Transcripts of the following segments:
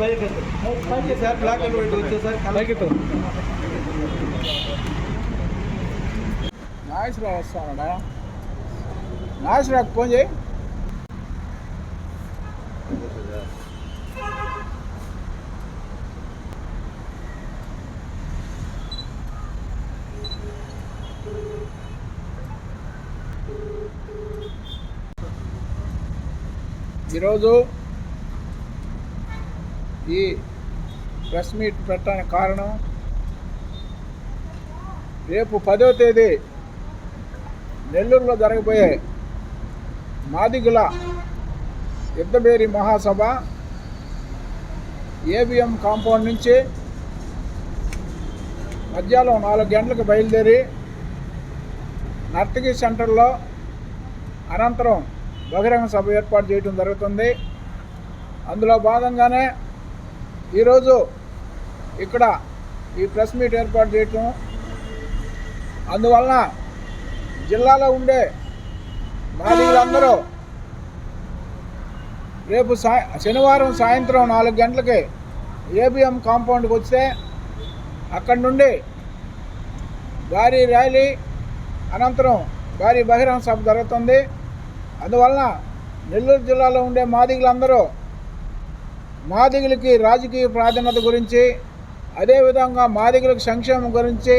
Sir black and white వచ్చేసారి colour Nageswara Rao వస్తానడా నాగేశ్వరరావుకి ఫోన్ చేయి ఈరోజు ఈ ప్రెస్ మీట్ పెట్టడానికి కారణం రేపు పదో తేదీ నెల్లూరులో జరగబోయే మాదిగుల యుద్ధబేరి మహాసభ ఏబిఎం కాంపౌండ్ నుంచి మధ్యాహ్నం నాలుగు గంటలకు బయలుదేరి నర్తకి సెంటర్లో అనంతరం బహిరంగ సభ ఏర్పాటు చేయడం జరుగుతుంది. అందులో భాగంగానే ఈరోజు ఇక్కడ ఈ ప్రెస్ మీట్ ఏర్పాటు చేయటం అందువలన జిల్లాలో ఉండే మాదిగులందరూ రేపు సా శనివారం సాయంత్రం నాలుగు గంటలకి ఏబిఎం కాంపౌండ్కి వస్తే అక్కడి నుండి భారీ ర్యాలీ అనంతరం భారీ బహిరంగ సభ జరుగుతుంది. అందువలన నెల్లూరు జిల్లాలో ఉండే మాదిగులందరూ మాదిగులకి రాజకీయ ప్రాధాన్యత గురించి అదేవిధంగా మాదిగులకు సంక్షేమం గురించి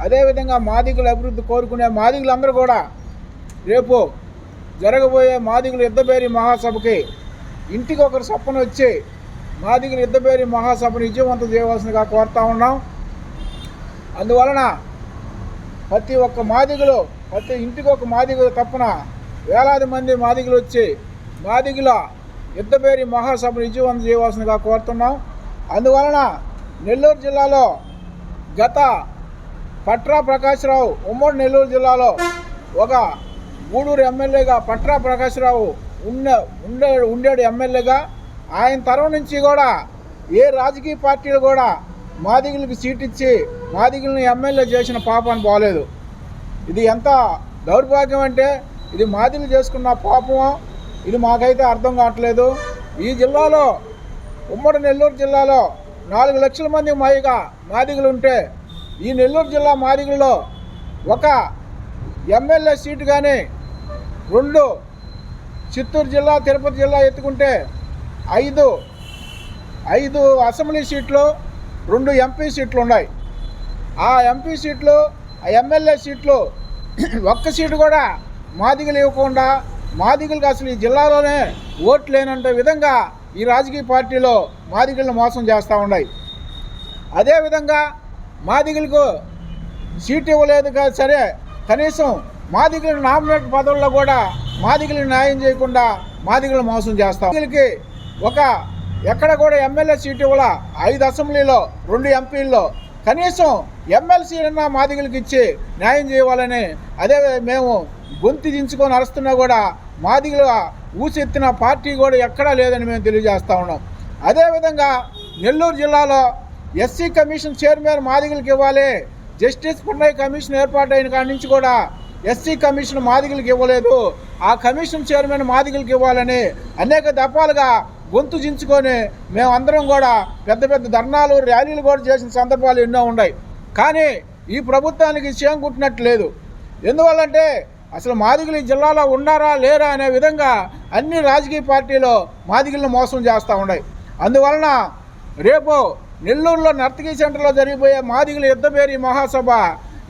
అదేవిధంగా మాదిగుల అభివృద్ధి కోరుకునే మాదిగులందరూ కూడా రేపు జరగబోయే మాదిగుల యుద్ధబేరి మహాసభకి ఇంటికి ఒకరు సప్పన వచ్చి మాదిగుల యుద్ధబేరి మహాసభను విజయవంతం చేయవలసిందిగా కోరుతా ఉన్నాం. అందువలన ప్రతి ఒక్క మాదిగులు ప్రతి ఇంటికి ఒక మాదిగులు తప్పున వేలాది మంది మాదిగులు వచ్చి మాదిగుల యుద్ధపేరి మహాసభను విజయవంతం చేయవలసిందిగా కోరుతున్నాం. అందువలన నెల్లూరు జిల్లాలో గత పట్రా ప్రకాశ్రావు ఉమ్మడి నెల్లూరు జిల్లాలో ఒక గూడూరు ఎమ్మెల్యేగా పట్రా ప్రకాశ్రావు ఉన్న ఉండే ఉండేడు ఎమ్మెల్యేగా ఆయన తరం నుంచి కూడా ఏ రాజకీయ పార్టీలు కూడా మాదిగులకు సీట్ ఇచ్చి మాదిగులను ఎమ్మెల్యే చేసిన పాపం బాగలేదు ఇది ఎంత దౌర్భాగ్యం అంటే ఇది మాదిలు చేసుకున్న పాపం. ఇది మాకైతే అర్థం కావట్లేదు. ఈ జిల్లాలో ఉమ్మడి నెల్లూరు జిల్లాలో నాలుగు లక్షల మంది పైగా మాదిగులు ఉంటే ఈ నెల్లూరు జిల్లా మాదిగుల్లో ఒక ఎమ్మెల్యే సీటు కానీ రెండు చిత్తూరు జిల్లా తిరుపతి జిల్లా ఎత్తుకుంటే ఐదు ఐదు అసెంబ్లీ సీట్లు రెండు ఎంపీ సీట్లు ఉన్నాయి ఆ ఎంపీ సీట్లు ఆ ఎమ్మెల్యే సీట్లు ఒక్క సీటు కూడా మాదిగలు ఇవ్వకుండా మాదిగలకు అసలు ఈ జిల్లాలోనే ఓట్లు లేనంటే విధంగా ఈ రాజకీయ పార్టీలో మాదిగలను మోసం చేస్తూ ఉన్నాయి. అదేవిధంగా మాదిగలకు సీట్ ఇవ్వలేదు కాదు సరే కనీసం మాదిగల నామినేట్ పదవుల్లో కూడా మాదిగలకు న్యాయం చేయకుండా మాదిగలు మోసం చేస్తాం మాదిగలకి ఒక ఎక్కడ కూడా ఎమ్మెల్యే సీటు ఇవ్వాల? ఐదు అసెంబ్లీలో రెండు ఎంపీల్లో. కనీసం ఎమ్మెల్సీ అన్న ఇచ్చి న్యాయం చేయాలని అదే మేము గొంతు దించుకొని అరుస్తున్నా కూడా మాదిగల ఊసెత్తిన పార్టీ కూడా ఎక్కడా లేదని మేము తెలియజేస్తా ఉన్నాం. అదేవిధంగా నెల్లూరు జిల్లాలో ఎస్సీ కమిషన్ చైర్మన్ మాదిగలకు ఇవ్వాలి జస్టిస్ పున్నయ్య కమిషన్ ఏర్పాటైన కాడి నుంచి కూడా ఎస్సీ కమిషన్ మాదిగలకు ఇవ్వలేదు. ఆ కమిషన్ చైర్మన్ మాదిగలకు ఇవ్వాలని అనేక దఫాలుగా గొంతు చించుకొని మేమందరం కూడా పెద్ద పెద్ద ధర్నాలు ర్యాలీలు కూడా చేసిన సందర్భాలు ఎన్నో ఉన్నాయి. కానీ ఈ ప్రభుత్వానికి చేయం కుట్టినట్టు లేదు. ఎందువల్లంటే అసలు మాదిగలు ఈ జిల్లాలో ఉన్నారా లేరా అనే విధంగా అన్ని రాజకీయ పార్టీలు మాదిగలను మోసం చేస్తూ ఉన్నాయి. అందువలన రేపు నెల్లూరులో నర్తకీ సెంటర్లో జరిగిపోయే మాదిగల యుద్ధపేరి మహాసభ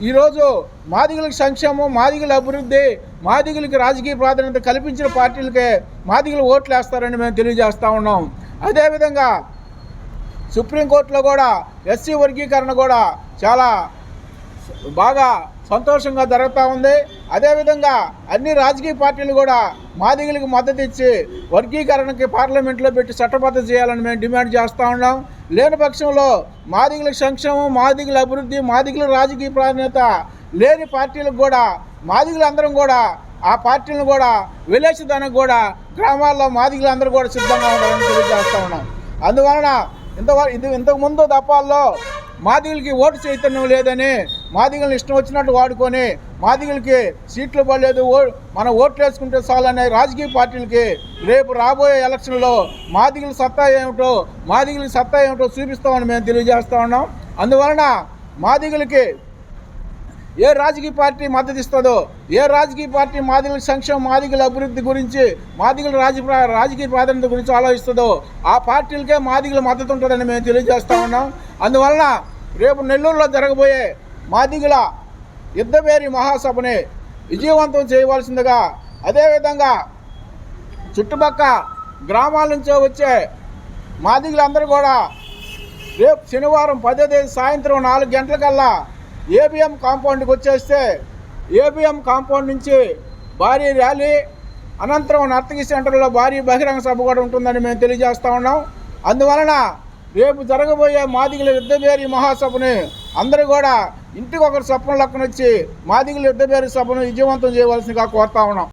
ఈరోజు మాదిగలకు సంక్షేమం మాదిగల అభివృద్ధి మాదిగలకి రాజకీయ ప్రాధాన్యత కల్పించిన పార్టీలకే మాదిగలు ఓట్లు వేస్తారని మేము తెలియజేస్తూ ఉన్నాం. అదేవిధంగా సుప్రీంకోర్టులో కూడా ఎస్సీ వర్గీకరణ కూడా చాలా బాగా సంతోషంగా జరుగుతూ ఉంది. అదేవిధంగా అన్ని రాజకీయ పార్టీలు కూడా మాదిగలకు మద్దతు ఇచ్చి వర్గీకరణకి పార్లమెంట్లో పెట్టి చట్టబద్ధ చేయాలని మేము డిమాండ్ చేస్తూ ఉన్నాం. లేని పక్షంలో మాదిగల సంక్షేమం మాదిగల అభివృద్ధి మాదిగల రాజకీయ ప్రాధాన్యత లేని పార్టీలకు కూడా మాదిగలందరం కూడా ఆ పార్టీలను కూడా విలేచదానికి కూడా గ్రామాల్లో మాదిగలందరూ కూడా సిద్ధంగా ఉండాలని తెలియజేస్తూ ఉన్నాం. అందువలన ఇంతవరకు ఇది ఇంతకుముందు దపాల్లో మాదిగులకి ఓటు చైతన్యం లేదని మాదిగలను ఇష్టం వచ్చినట్టు వాడుకొని మాదిగలకి సీట్లు పడలేదు ఓ మన ఓట్లు వేసుకుంటే చాలనే రాజకీయ పార్టీలకి రేపు రాబోయే ఎలక్షన్లో మాదిగల సత్తా ఏమిటో మాదిగల సత్తా ఏమిటో చూపిస్తామని మేము తెలియజేస్తూ ఉన్నాం. అందువలన మాదిగలకి ఏ రాజకీయ పార్టీ మద్దతు ఇస్తుందో ఏ రాజకీయ పార్టీ మాదిగల సంక్షేమ మాదిగల అభివృద్ధి గురించి మాదిగల రాజ రాజకీయ ప్రాధాన్యత గురించి ఆలోచిస్తుందో ఆ పార్టీలకే మాదిగల మద్దతు ఉంటుందని మేము తెలియజేస్తా ఉన్నాం. అందువలన రేపు నెల్లూరులో జరగబోయే మాదిగుల యుద్ధవేరి మహాసభని విజయవంతం చేయవలసిందిగా అదేవిధంగా చుట్టుపక్క గ్రామాల నుంచి వచ్చే మాదిగులందరూ కూడా రేపు శనివారం పదో తేదీ సాయంత్రం నాలుగు గంటలకల్లా ఏబిఎం కాంపౌండ్కి వచ్చేస్తే ఏబిఎం కాంపౌండ్ నుంచి భారీ ర్యాలీ అనంతరం నర్తకి సెంటర్లో భారీ బహిరంగ సభ కూడా ఉంటుందని మేము తెలియజేస్తూ ఉన్నాం. అందువలన రేపు జరగబోయే మాదిగల యుద్ధబేరి మహాసభను అందరూ కూడా ఇంటికి ఒకరు సభను లెక్కనొచ్చి మాదిగల యుద్ధబేరి సభను విజయవంతం చేయవలసిందిగా కోరుతా ఉన్నాం.